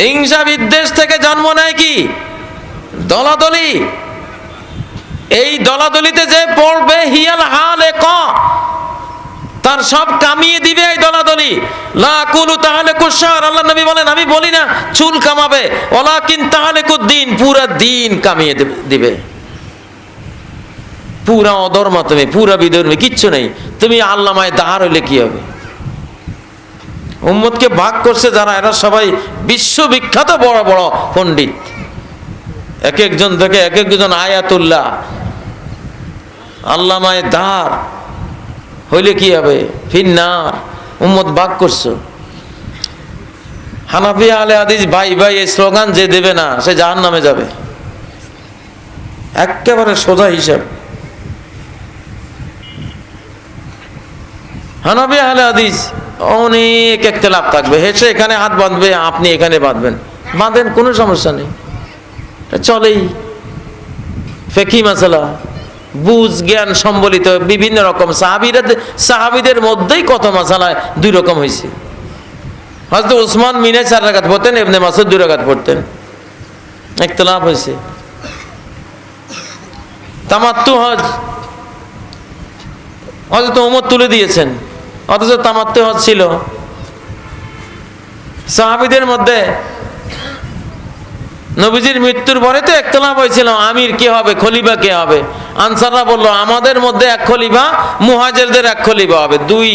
হিংসা বিদ্বেষ থেকে জন্ম নেয় কি? দলাদলি। এই দলাদলিতে যে পড়বে, হিয়াল হালে ক? তার সব কামিয়ে দিবে এই দলাদলি। লা কুলু তাহলে কুশার, আল্লাহ নবী বলেন, আমি বলি না, চুল কামাবে। ওলা কিন তাহলে দিন পুরা দিন কামিয়ে দিবে পুরা অধর্ম তুমি, পুরা বিধর্মী কিচ্ছু নেই। তুমি আল্লামায় দাহার হইলে কি হবে? উম্মতকে ভাগ করছে যারা, এরা সবাই বিশ্ববিখ্যাত বড় বড় পণ্ডিত। এক একজন থেকে এক একজন আয়াতুল্লাহ। আল্লামায় দার। হইলে কি হবে? ফিন্নার। উম্মত ভাগ করছ। হানাফি আলে আদিজ ভাই ভাই এই স্লোগান যে দেবে না, সে জাহান নামে যাবে। একেবারে সোজা হিসাব। হানাবি আহলে হাদিস, অনেক একটা লাভ থাকবে। হেসে এখানে হাত বাঁধবে, আপনি এখানে বাঁধবেন। বাঁধেন, কোনো সমস্যা নেই। চলেই। ফেকি মাসালা, বুঝ, জ্ঞান সম্বলিত বিভিন্ন রকম সাহাবিরা, সাহাবিদের মধ্যেই কত মাসালায় দুই রকম হয়েছে হয়তো উসমান মিনে চার রাগাত পড়তেন এমনি মাসুদ দুই রাগাত পড়তেন। একটা লাভ হয়েছে তামাত্তু হজ। হজরত ওমর তুলে দিয়েছেন। অথচ তামাত্তে হচ্ছিল সাহাবিদের মধ্যে নবীজির মৃত্যুর পরে তো একতলাপ হয়েছিল, আমির কে হবে, খলিফা কে হবে? আনসাররা বলল, আমাদের মধ্যে এক খলিফা, মুহাজেরদের এক খলিফা হবে, দুই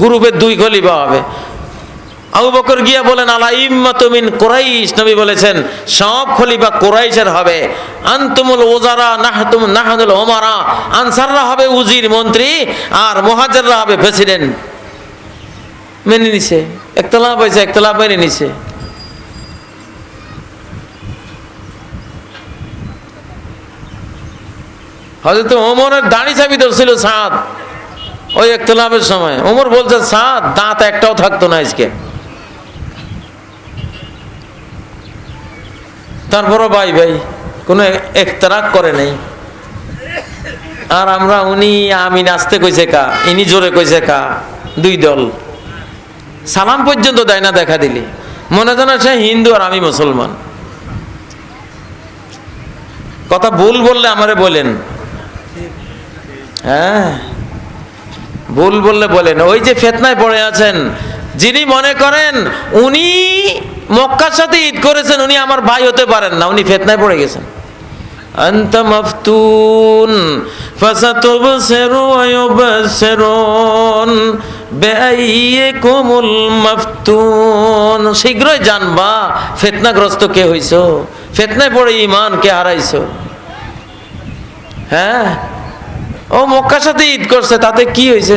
গ্রুপের দুই খলিফা হবে। আবু বকর গিয়া বলেন, আলা ইম্মাতুমিন কোরাইশ? নবী বলেছেন, সব খলিফা কোরাইশের হবে। আনতুমুল ওজারা নাহতুম নাহাদুল ওমারা আনসাররা হবে উজির মন্ত্রী, আর মুহাজিররা হবে প্রেসিডেন্ট। মেনে নিছে। একতলা হয়েছে একতলা মেনে নিছে। হয়তো ওমরের দাড়ি চাবি ধরছিল সাদ। ওই একতলাপের সময়। ওমর বলছে, সাদ, দাঁত একটাও থাকতো না আজকে। তারপরও, ভাই ভাই, কোনো একতরাক করে নাই। আর আমরা, উনি আমি নাচতে কইছে কা? ইনি জোরে কইছে কা? দুই দল। সালাম পর্যন্ত দেয় না দেখা দিলি মনে যেন সে হিন্দু আর আমি মুসলমান কথা ভুল বললে আমারে বলেন হ্যাঁ ভুল বললে বলেন ওই যে ফেতনায় পড়ে আছেন যিনি মনে করেন উনি মক্কার সাথে ঈদ করেছেন উনি আমার ভাই হতে পারেন না উনি ফেতনায় পড়ে গেছেন أنت مفتون فستبصر ويبصرون শীঘ্রই জানবা, ফেতনাগ্রস্ত কে হইছো? ফেতনায় পড়ে ইমান কে হারাইছো? হ্যাঁ? ও মক্কার সাথে ঈদ করছে, তাতে কি হয়েছে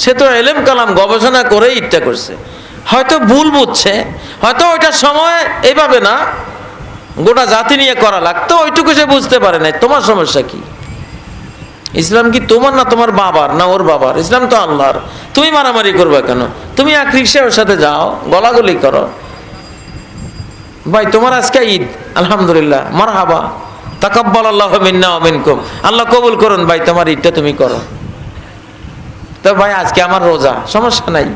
সে তো এলেম কালাম, গবেষণা করে ঈদটা করছে। হয়তো ভুল বুঝছে, হয়তো ওইটার সময় এইভাবে না, গোটা জাতি নিয়ে করা লাগতো, ওইটুকু সে বুঝতে পারে নাই। তোমার সমস্যা কি? ইসলাম কি তোমার না তোমার বাবার না ওর বাবার? ইসলাম তো আল্লাহর। তুমি মারামারি করবে কেন? তুমি এক রিক্সার সাথে যাও, গলাগলি করো। ভাই, তোমার আজকে ঈদ। আলহামদুলিল্লাহ। মার হাবা তাকাব্বাল আল্লাহ মিন্না মিনকুম। আল্লাহ কবুল করুন ভাই, তোমার ঈদটা তুমি করো। তো ভাই, আজকে আমার রোজা। সমস্যা নাই।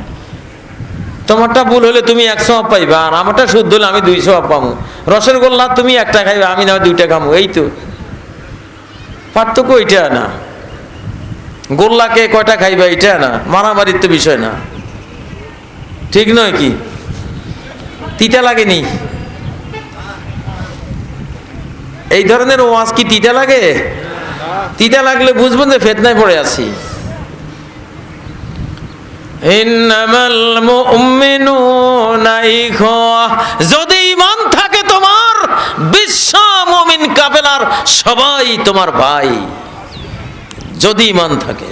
তোমারটা ভুল হলে তুমি একশো পাইবা, আর আমারটা শুদ্ধ হলে আমি দুইশো পাবো রসের গোল্লা তুমি একটা খাইবে, আমি না দুইটা খামো। এই তো। পার্থক্য ওইটা না। গোল্লাকে কয়টা খাইবে এটা না। মারামারির তো বিষয় না। ঠিক নয় কি? তিতা লাগেনি? এই ধরনের ওয়াজ কি তিতা লাগে? তিতা লাগলে বুঝবেন যে ফেতনায় পড়ে আছি। ইন্নামাল মুমিনুনা ইখওয়া। যদি ঈমান থাকে তোমার, বিশ্ব মুমিন কাফেলার সবাই তোমার ভাই। যদি ইমান থাকে।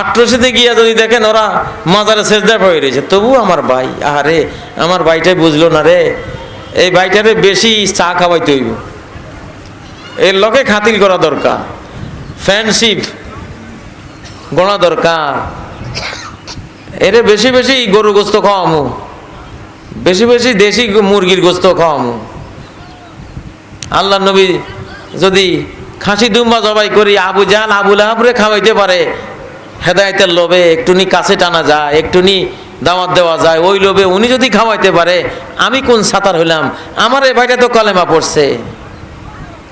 আট্রসিতে গিয়া যদি দেখেন ওরা মাজারে সেজদায় পড়ে রয়েছে তবু আমার ভাই আরে আমার ভাইটাই বুঝলো না রে, এই ভাইটারে বেশি চা খাওয়াইতে হইব। এর লকে খাতিল করা দরকার ফ্যানশিপ গড়া দরকার। এরে বেশি বেশি গরু গোস্ত খাওয়ামু, বেশি বেশি দেশি মুরগির গোস্ত খাওয়ামু। আল্লাহ নবী যদি খাসি দুম্বা জবাই করি, আবু জান আবুল আহাবরে খাওয়াইতে পারে। হেদায়তের লোভে একটুনি কাছে টানা যায়, একটুনি দাওয়াত দেওয়া যায়, ওই লোভে উনি যদি খাওয়াইতে পারে, আমি কোন সাঁতার হইলাম? আমার এ ভাইটা তো কলেমা পড়ছে।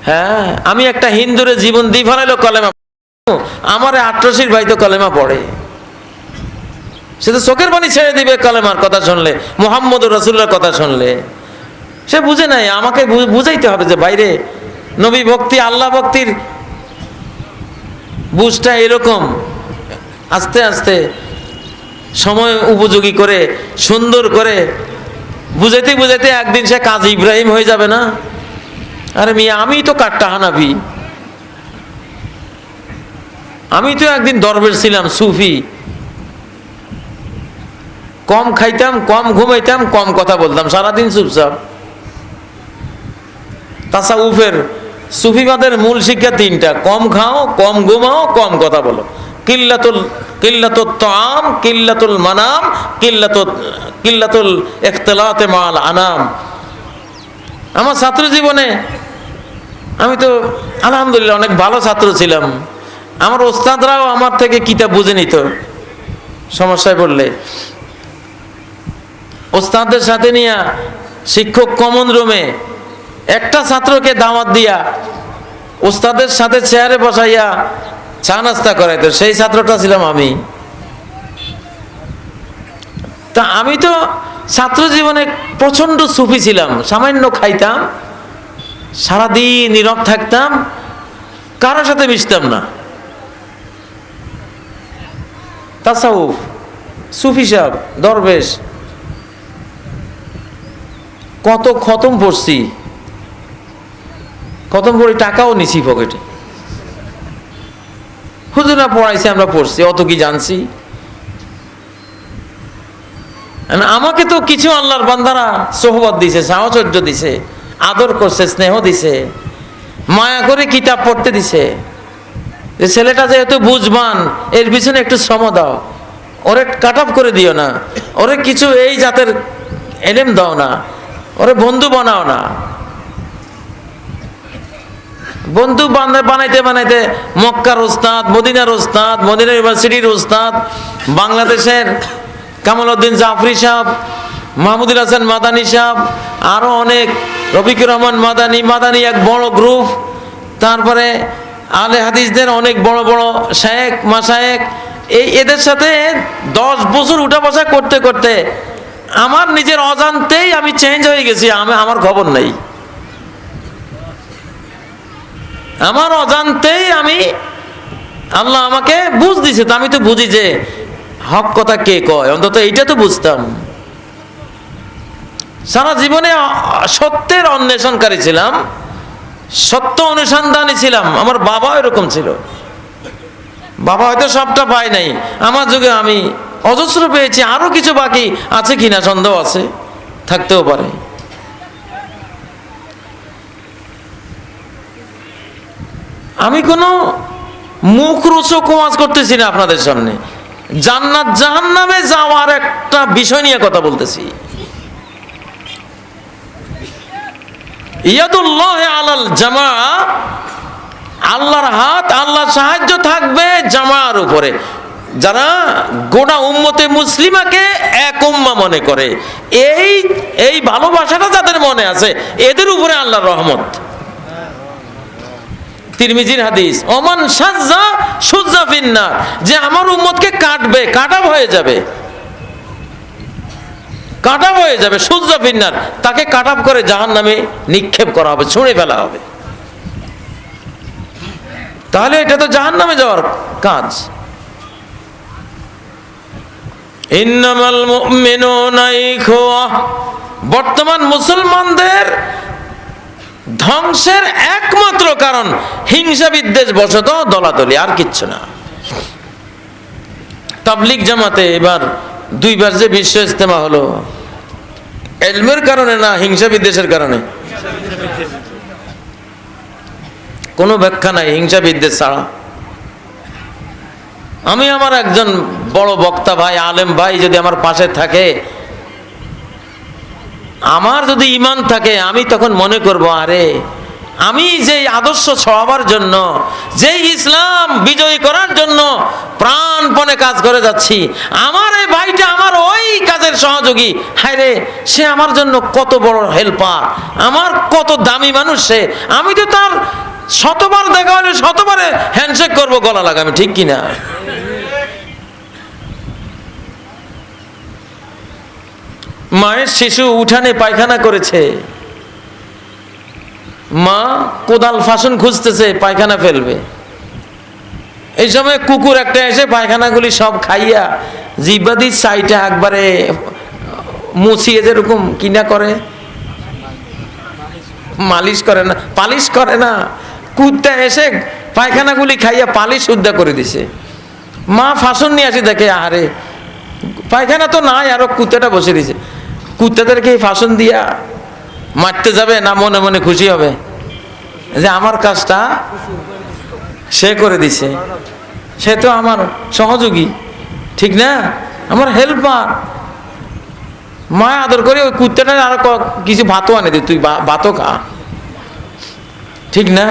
হ্যাঁ আমি একটা হিন্দুরে জীবন দিয়ে ফেলাইলো কলেমা আমার আট্রসির ভাই তো কলেমা পড়ে। সে তো চোখের পানি ছেড়ে দিবে কলেমার কথা শুনলে মোহাম্মদ রসুল্লার কথা শুনলে। সে বুঝে নাই, আমাকে বুঝাইতে হবে যে বাইরে নবী ভক্তি, আল্লাহ ভক্তির বুঝটা এরকম। আস্তে আস্তে সময় উপযোগী করে, সুন্দর করে, বুঝাইতে বুঝাইতে একদিন সে কাজ ইব্রাহিম হয়ে যাবে না? আরে মিয়া আমি তো কাটটা হানাবি। আমি তো একদিন দরবেশ ছিলাম, সুফি। কম খাইতাম, কম ঘুমাইতাম, কম কথা বলতাম, সারাদিন চুপচাপ। তাসাউফের সুফিবাদের মূল শিক্ষা তিনটা, কম খাও, কম ঘুমাও, কম কথা বলো। কিল্লাতুল কিল্লাতুল তাম কিল্লাতুল মানাম কিল্লাতুল কিল্লাতুল ইখতিলাতে মাল আনাম। আমার ছাত্র জীবনে আমি তো আলহামদুলিল্লাহ অনেক ভালো ছাত্র ছিলাম। আমার ওস্তাদরাও আমার থেকে কিতাব বুঝে নিত। সমস্যায় পড়লে। ওস্তাদদের সাথে নিয়ে শিক্ষক কমন রুমে একটা ছাত্রকে দাওয়াত দিয়া ওস্তাদের সাথে চেয়ারে বসাইয়া চা নাস্তা করাইতো, সেই ছাত্রটা ছিলাম আমি। তা আমি তো ছাত্র জীবনে প্রচণ্ড সুফি ছিলাম, সামান্য খাইতাম, সারাদিন নীরব থাকতাম, কারোর সাথে মিশতাম না। তাসাউফ সুফি সাহেব, দরবেশ, কত খতম পড়ছি খতম পড়ি টাকাও নিছি পকেটে। হুজুরা পড়াইছে, আমরা পড়ছি, অত কি জানছি? আমাকে তো কিছু আল্লাহর বান্দারা সোহবত দিছে, সাহচর্য দিছে, আদর করছে, স্নেহ দিছে, মায়া করে কিতাব পড়তে দিছে। যে ছেলেটা যেহেতু বুঝবান, এর পিছনে একটু শ্রম দাও, ওরে কাট অফ করে দিও না, ওরে কিছু এই জাতের এলেম দাও না, ওরে বন্ধু বানাও না। বন্ধু বানা- বানাইতে বানাইতে মক্কার ওস্তাদ, মদিনার ওস্তাদ, মদিনা ইউনিভার্সিটির ওস্তাদ, বাংলাদেশের কামাল উদ্দিন জাফরি সাহেব, মাহমুদুল হাসান মাদানী সাহেব আরও অনেক রফিকুর রহমান মাদানী মাদানী এক বড় গ্রুপ। তারপরে আলে হাদিসদের অনেক বড় বড় শায়েক মাসায়েক এই এদের সাথে দশ বছর উঠা বসা করতে করতে আমার নিজের অজান্তেই আমি চেঞ্জ হয়ে গেছি, আমি আমার খবর নেই। আমার অজান্তেই আমি আল্লাহ আমাকে বুঝ দিছে, তো আমি তো বুঝি যে হক কথা কে কয়? অন্তত এইটা তো বুঝতাম। সারা জীবনে সত্যের অন্বেষণকারী ছিলাম, সত্য অনুসন্ধানী ছিলাম, আমার বাবা এরকম ছিল। বাবা হয়তো সবটা পায় নাই, আমার যুগে আমি অজস্র পেয়েছি, আরও কিছু বাকি আছে কিনা সন্দেহ আছে, থাকতেও পারে। আমি কোনো মুখ রোচক ওয়াজ করতেছি না আপনাদের সামনে। জান্নাত জাহান্নামে যাওয়ার একটা বিষয় নিয়ে কথা বলতেছি। ইয়াদুল্লাহ আলাল জামা, আল্লাহর হাত, আল্লাহর সাহায্য থাকবে জামার উপরে। যারা গোটা উম্মতে মুসলিমাকে এক উম্মা মনে করে, এই এই ভালোবাসাটা যাদের মনে আছে, এদের উপরে আল্লাহর রহমত। তিরমিজির হাদিস, ওমান সাজ্জা সুজ্জা ফিন্নার যে আমার উম্মতকে কাটবে কাটা হয়ে যাবে। কাটা হয়ে যাবে, সুজ্জা ফিন্নার। তাকে কাটাপ করে জাহান নামে নিক্ষেপ করা হবে, ছুঁড়ে ফেলা হবে। তাহলে এটা তো জাহান নামে যাওয়ার কাজ। বর্তমান মুসলমানদের ধ্বংসের একমাত্র কারণ হিংসা বিদ্বেষ বশত দলাদলি, আর কিচ্ছু না। তাবলিক জামাতে এবার দুইবার যে বিশ্ব ইস্তেমা হলো, এলমের কারণে না হিংসা বিদ্বেষের কারণে? কোনো ব্যাখ্যা নাই হিংসা বিদ্বেষ ছাড়া। আমি আমার একজন বড় বক্তা ভাই, আলেম ভাই যদি আমার পাশে থাকে আমার যদি ইমান থাকে, আমি তখন মনে করব, আরে, আমি যেই আদর্শ ছড়াবার জন্য, যেই ইসলাম বিজয়ী করার জন্য প্রাণপণে কাজ করে যাচ্ছি, আমার এই ভাইটা আমার ওই কাজের সহযোগী হায় রে সে আমার জন্য কত বড় হেল্পার, আমার কত দামি মানুষ সে, আমি তো তার শতবার দেখা হলে শতবারে হ্যান্ডশেক করব, গলা লাগামি ঠিক কিনা? মায়ের শিশু উঠানে পায়খানা করেছে। মা কোদাল ফাসন খুঁজতেছে, পায়খানা ফেলবে। এই সময় কুকুর একটা এসে পায়খানাগুলি সব খাইয়া জিব্বাদি সাইটা একবারে মুছিয়ে যেরকম কিনা করে। মালিশ করে না, পালিশ করে না। কুত্তা এসে পায়খানাগুলি খাইয়া পালিশ উদ্যা করে দিছে। মা ফাসন নিয়ে আসি দেখে আহারে পায়খানা তো নাই, আরও কুত্তাটা বসে দিছে কুত্তাদেরকে ফাসন দিয়া মারতে যাবে না মনে মনে খুশি হবে? যে আমার কাজটা সে করে দিছে। সে তো আমার সহযোগী, ঠিক না? আমার হেল্পার মা আদর করে ওই কুত্তাটা আর কিছু ভাতও আনে দে, তুই ভাতও খা। ঠিক না?